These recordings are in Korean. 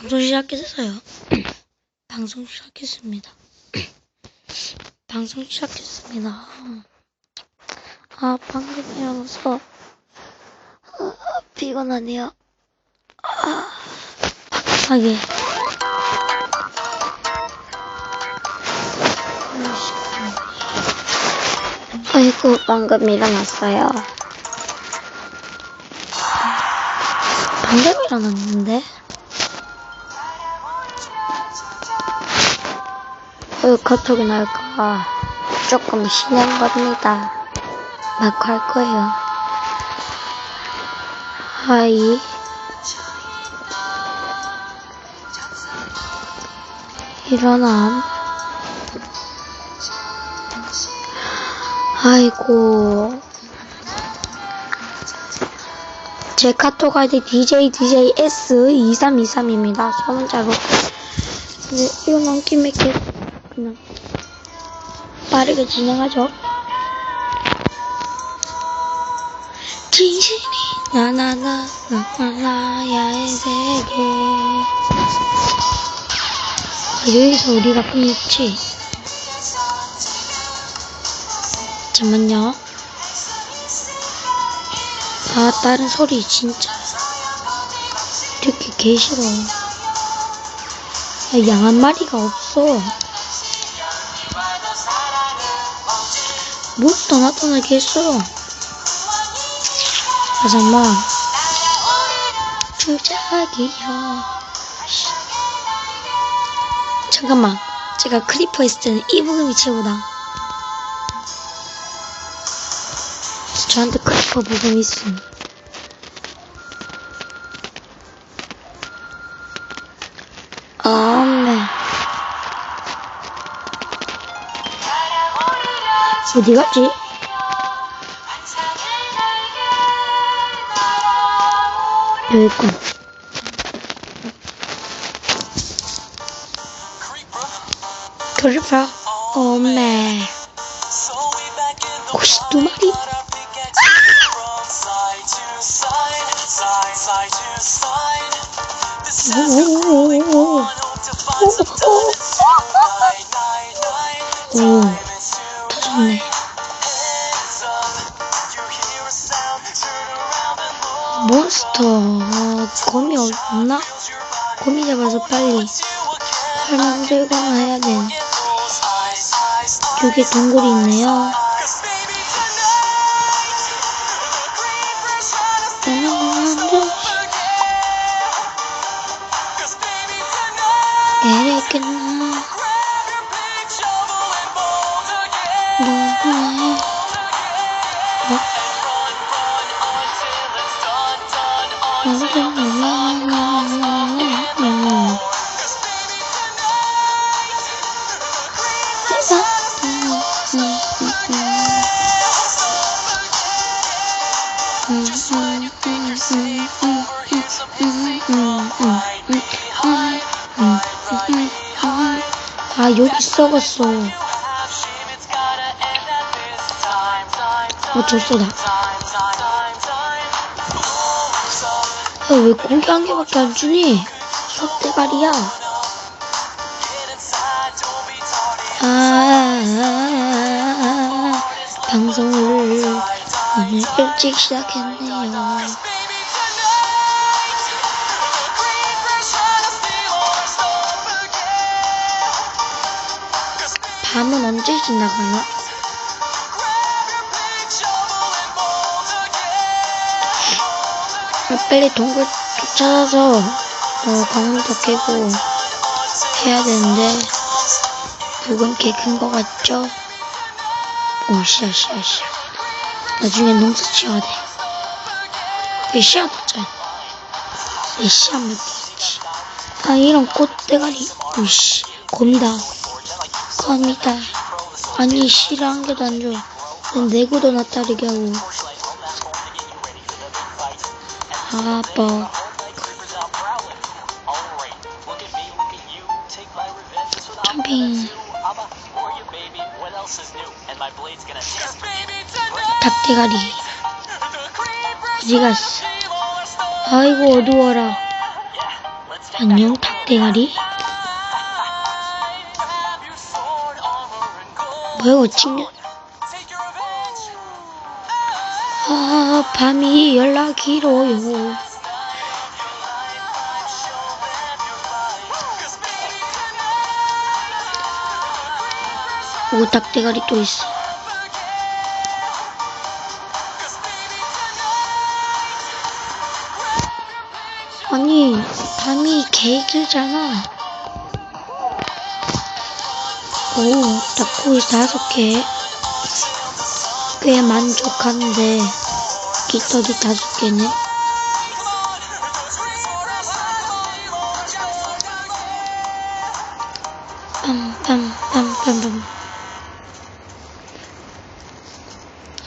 방송 시작했어요. 방송 시작했습니다. 방송 시작했습니다. 아, 방금 일어나서 아, 피곤하네요. 아, 하게. 아이고, 방금 일어났어요. 방금 일어났는데? 카톡이 날까? 조금 쉬는 겁니다. 막할 거예요. 하이. 일어남. 아이고. 제 카톡 아이디 DJDJS2323입니다. 소문자로. 네, 일어난 김에 계 그냥 빠르게 진행하죠. 진심이 나나나 나나야의 세계. 아, 여기서 우리가 끊지. 잠만요. 아, 다른 소리 진짜. 듣기 개 싫어. 아, 양한 마리가 없어. 뭐 떠나떠나게 했어. 아, 잠만. 주작이여. 씨. 잠깐만. 제가 크리퍼 했을 때는 이 부분이 최고다. 저한테 크리퍼 부분 있음. 아, 어디 갔지? 여기 있군. 크리퍼. 오메. 혹시 두 마리? 오오오오오. 오. 잡아서 빨리 활망 들거나 해야 돼. 여기 동굴이 있네요. 아 여기 썩었어. 어 졌어다 야, 왜 고기 한 개밖에 안 주니? 소대가리야. 아, 아, 아, 방송을 오늘 일찍 시작했네요 밤은 언제 지나가나? 빨리 동굴 쫓아서 어, 강원도 깨고 해야 되는데 개큰거 같죠? 오 씨야 씨야 씨야 나중에 농사 지어야 돼. 왜 씨앗 없잖아. 왜 씨앗 몇 개지? 아 이런 꽃대가리 오씨 곰이다. 컴이다. 아니 씨를 한 개도 안 줘. 내구도 나 따르게 하고. 아빠. 점핑. 닭대가리. 어디 갔어? 아이고 어두워라. 안녕 닭대가리 뭐야 챙겨 아 밤이 연락이 길어요. 오 닭대가리 또 있어. 아니 밤이 개 길잖아 오 닭고기 다섯 개 꽤 만족한데 깃털이 다섯 개네. 빰빰빰빰빰.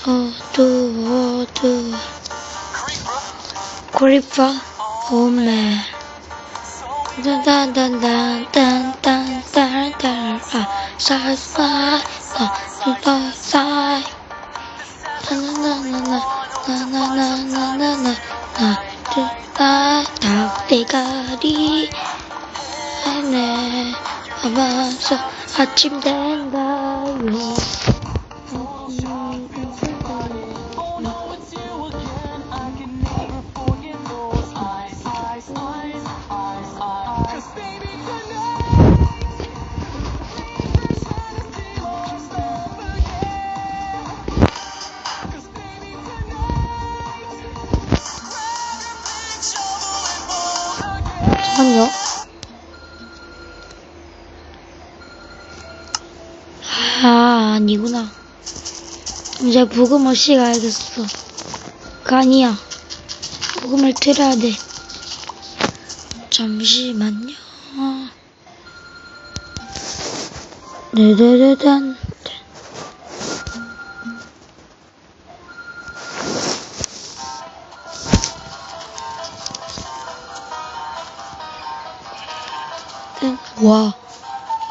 어두워 어두워 고리파? 오메 나나 닭대가리 안에 아마서 아침 된다요 잠깐요. 아 아니구나. 이제 부금을 씌가야겠어. 그 아니야 부금을 틀어야 돼. 잠시만요. 네네네단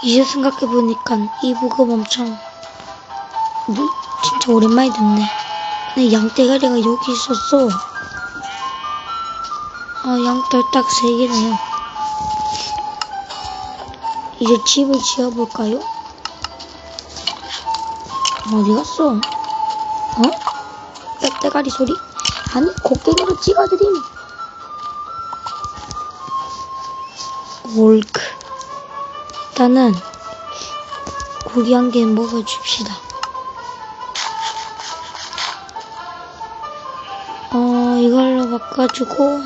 이제 생각해보니까 이 부금 엄청 뭐, 진짜 오랜만에 듣네 근데 양떼가리가 여기 있었어 아 양털 딱 세 개네요 이제 집을 지어볼까요? 어디 갔어? 어? 떼가리 소리? 아니 곡괭이로 찍어드림 올크 일단은 고기 한 개 먹어줍시다. 어, 이걸로 바꿔주고,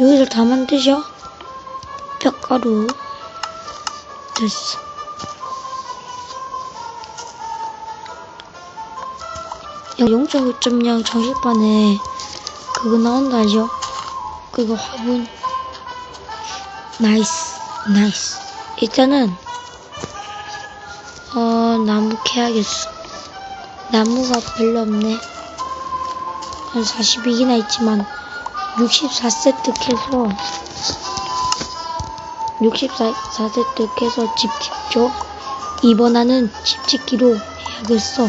여기서 다 만드셔. 뼈가루. 됐어. 야, 0.5.0 정식반에 그거 나온다 하죠? 그거 화분. 나이스. 나이스. 일단은 어 나무 캐야겠어. 나무가 별로 없네. 한 42개나 있지만 64세트 캐서 64세트 캐서 집 짓죠. 이번에는 집 짓기로 해야겠어.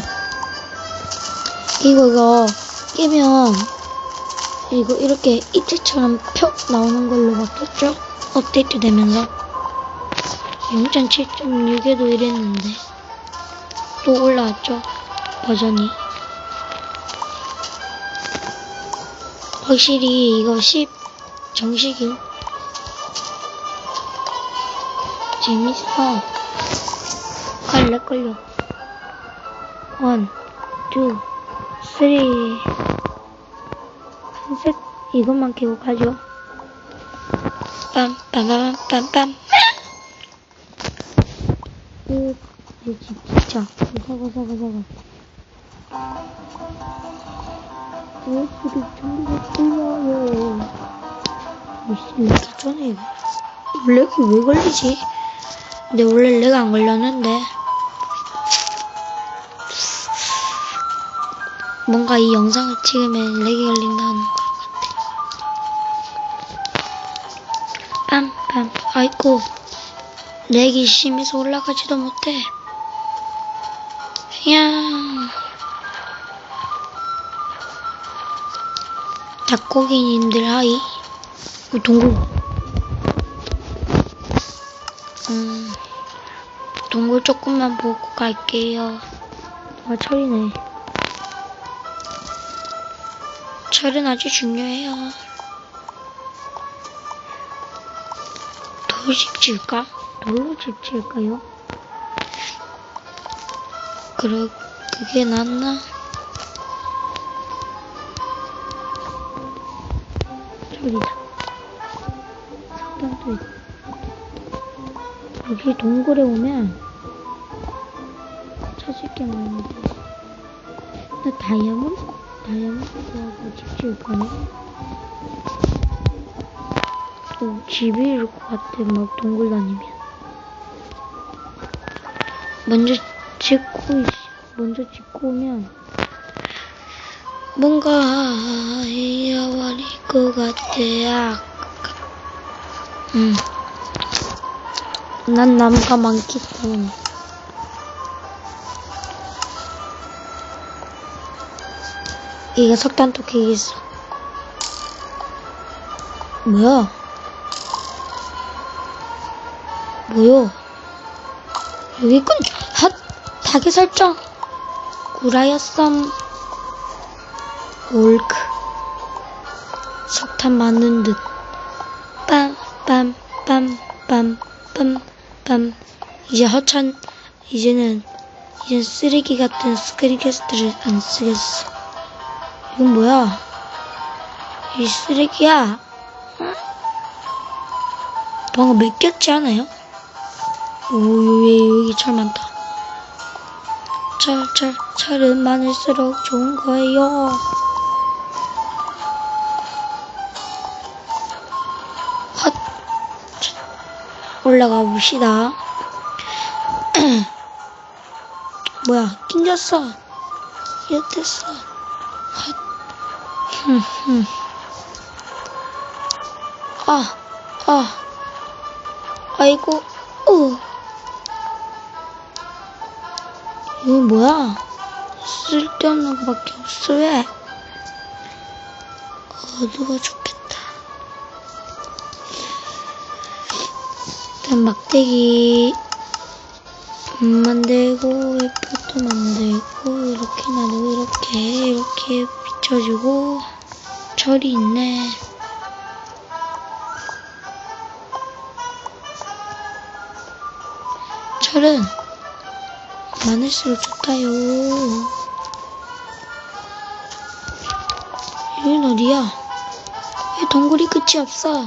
이거 이거 깨면 이거 이렇게 이틀처럼 펴 나오는 걸로 바뀌었죠? 업데이트 되면서 0.7.6에도 이랬는데 또 올라왔죠 버전이. 확실히 이거 10 정식임 재밌어. 갈래 걸려. 원, 투, 쓰리. 한셋. 이것만 깨고 가죠. 빰빰빰빰빰 그, 여기 기차. 사과, 사과, 사과. 에이프를 좀더 끌려요. 무슨, 기존에, 원래 그왜 걸리지? 근데 원래 내가 안 걸렸는데. 뭔가 이 영상을 찍으면 렉이 걸린다는 것 같아. 빰, 빰. 아이고. 렉이 심해서 올라가지도 못해. 야 닭고기님들 하이. 어, 동굴. 음, 동굴 조금만 보고 갈게요. 아, 철이네. 철은 아주 중요해요. 돌집 지을까? 집 지을까요? 그러, 그게 낫나? 철이다. 석탄도 있다. 여기 동굴에 오면 찾을 게 많은데. 나 다이아몬드? 다이아몬드하고 집 지을 거네. 또 집이 이럴 것 같아, 막 동굴 다니면. 먼저 있- 먼저 짓고 오면 뭔가 잃어버릴 것 같아. 음. 난 나무가 많기 때문에. 이게 석탄도 캐기 있어. 뭐야? 뭐요? 여기 있군. 핫! 닭의 설정. 구라였썸. 올크. 석탄 많은 듯. 빰, 빰, 빰, 빰, 빰, 빰. 이제 허찬, 이제는, 이젠 쓰레기 같은 스크린 캐스트를 안 쓰겠어. 이건 뭐야? 이 쓰레기야. 응? 방금 맡겼지 않아요? 오, 여기, 철 많다. 철, 철, 철은 많을수록 좋은 거예요. 헛. 올라가 봅시다. 뭐야, 낑겼어. 이렇됐어. 헛. 아, 아. 아이고, 어. 이건 뭐야? 쓸데없는 거밖에 없어, 왜? 어두워 죽겠다. 일단 막대기 음, 만들고, 예쁘도 만들고, 이렇게 나도 이렇게, 이렇게 비춰주고, 철이 있네. 철은 많을수록 좋다요. 여긴 어디야? 왜 동굴이 끝이 없어?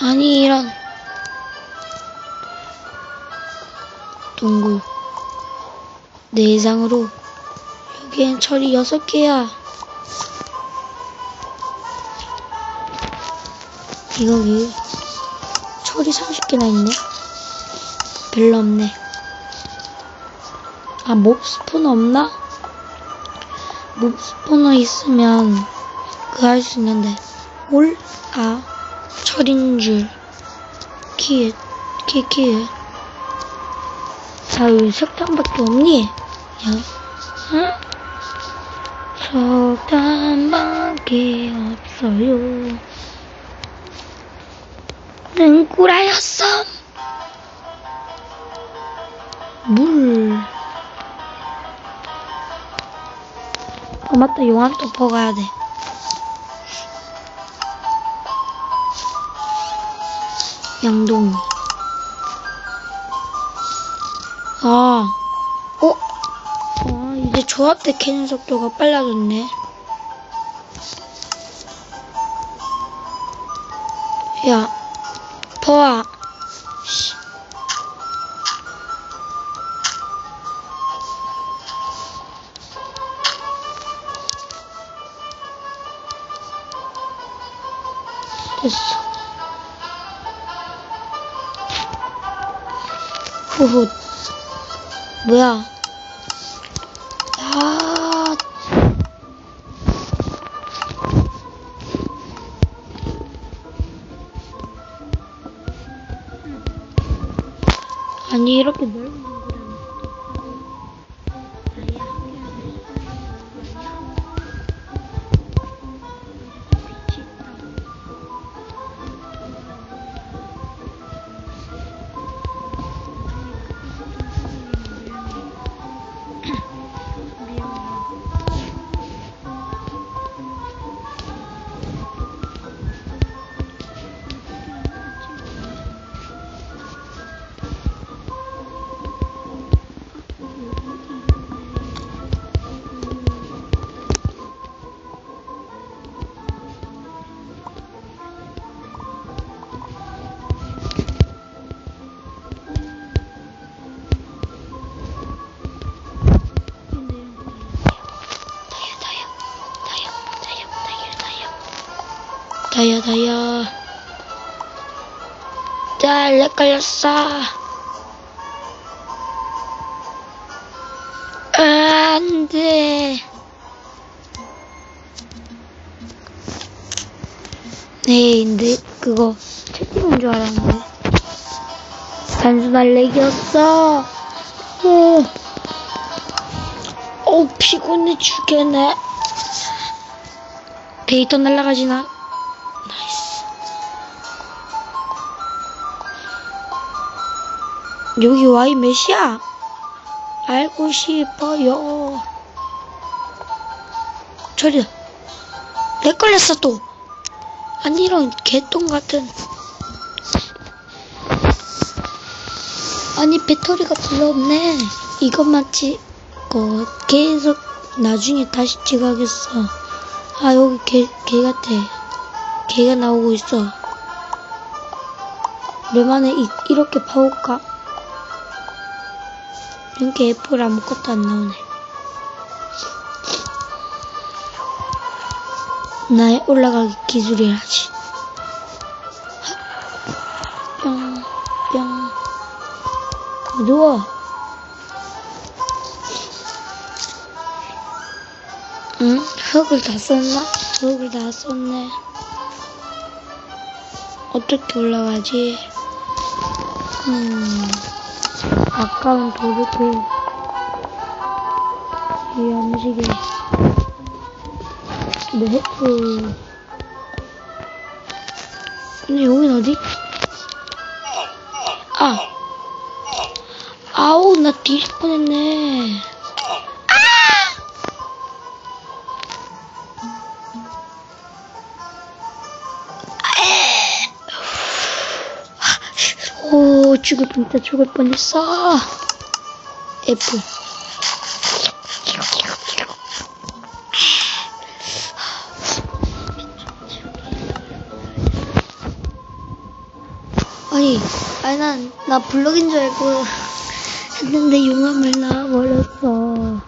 아니 이런 동굴 내장으로 여기엔 철이 여섯 개야. 이거 왜 철이 30개나 있네? 별로 없네. 아, 몹 스포너 없나? 몹 스포너 있으면 그거 할 수 있는데. 뭘? 아, 철인 줄. 키에, 키, 키에. 아, 왜 석탄밖에 없니? 야, 응? 석탄밖에 없어요. 는 꾸라였어. 물. 어, 맞다. 용암 또 퍼가야 돼. 양동. 아, 어? 아, 이제 조합 때 캐는 속도가 빨라졌네. 야, 씨. 됐어. 후훗. 뭐야? 야. 아니 이렇게 넓 자, 렉 걸렸어. 아, 안 돼. 네, 근데 그거 채팅인 줄 알았는데. 단순한 렉이었어. 어, 어 피곤해 죽겠네. 데이터 날라가지나? 여기 와이 몇이야? 알고 싶어요. 저리다. 렉 걸렸어 또. 아니 이런 개똥 같은. 아니 배터리가 별로 없네. 이것만 찍고 계속 나중에 다시 찍어야겠어. 아 여기 개, 개 같아. 개가 나오고 있어. 오랜만에 이, 이렇게 파볼까? 이렇게 애플 아무것도 안 나오네. 나의 올라가기 기술이라지. 뿅, 뿅. 누워. 응? 흙을 다 썼나? 흙을 다 썼네. 어떻게 올라가지? 음, 아까운 도둑을 이 음식에 네, 그, 근데 여긴 어디? 아, 아우, 나 뒤질 뻔했네. 죽을 뻔했다, 죽을 뻔했어. F. 아니, 아니, 난, 나 블럭인 줄 알고 했는데 용암을 나와버렸어.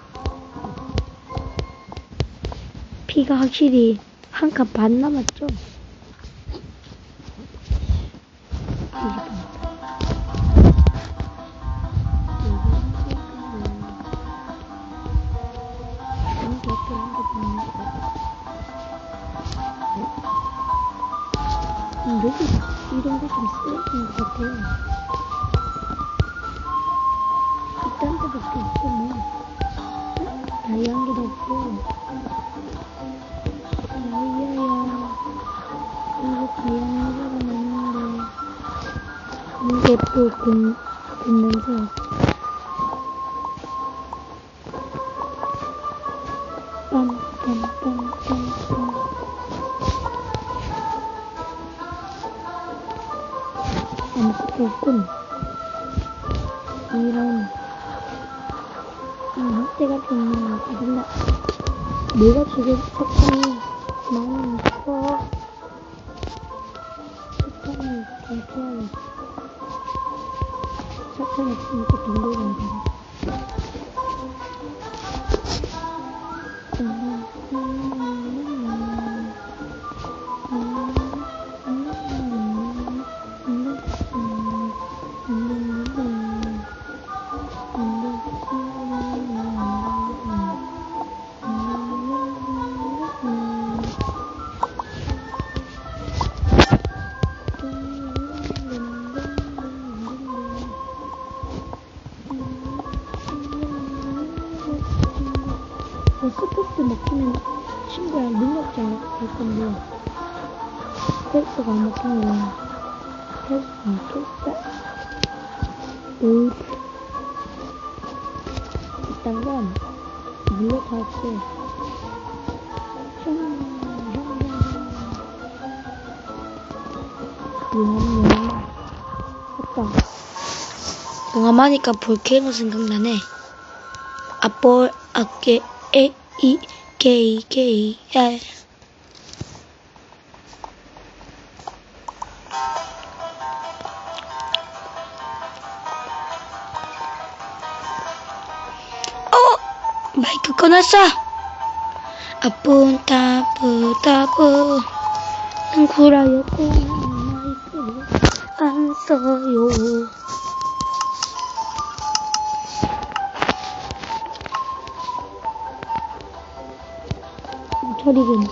피가 확실히 한 칸 반 남았죠? 또 금, 금 냄새. 석탄 없으니까 동굴이 친구랑 능력자. 될 건데. 퀘스트가 안 먹히는 거야 퀘스트 안오 이딴 건 물로 다 없애 용암 용암 맞다 용암 하니까 볼케이노 생각나네. 아볼 아게 에이 게이 게이 에어 마이크 꺼놨어. 아뿐 따뿌 따뿌 쿨하였고 마이크를 안 써요. 처리군.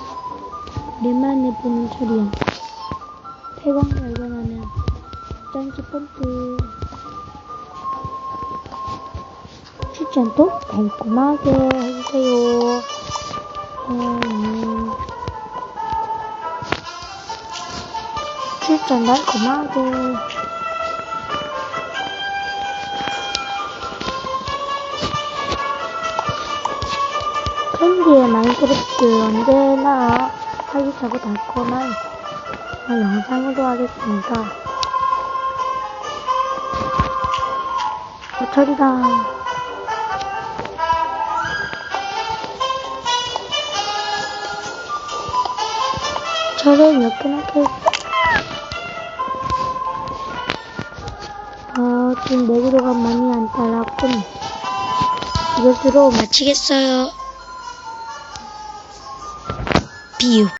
오랜만에 보는 처리야. 폐광 발견하면 짠지 펌프. 추천도 달콤하게 해주세요. 음, 추천 달콤하게. 캔디의 마인크래프트 언제나 활기차고 달콤한 영상으로 하겠습니다. 어철이다. 저를 몇 개나 캘 어, 지금 내구도가 많이 안 따랐군. 이것으로 마치겠어요. 비읍.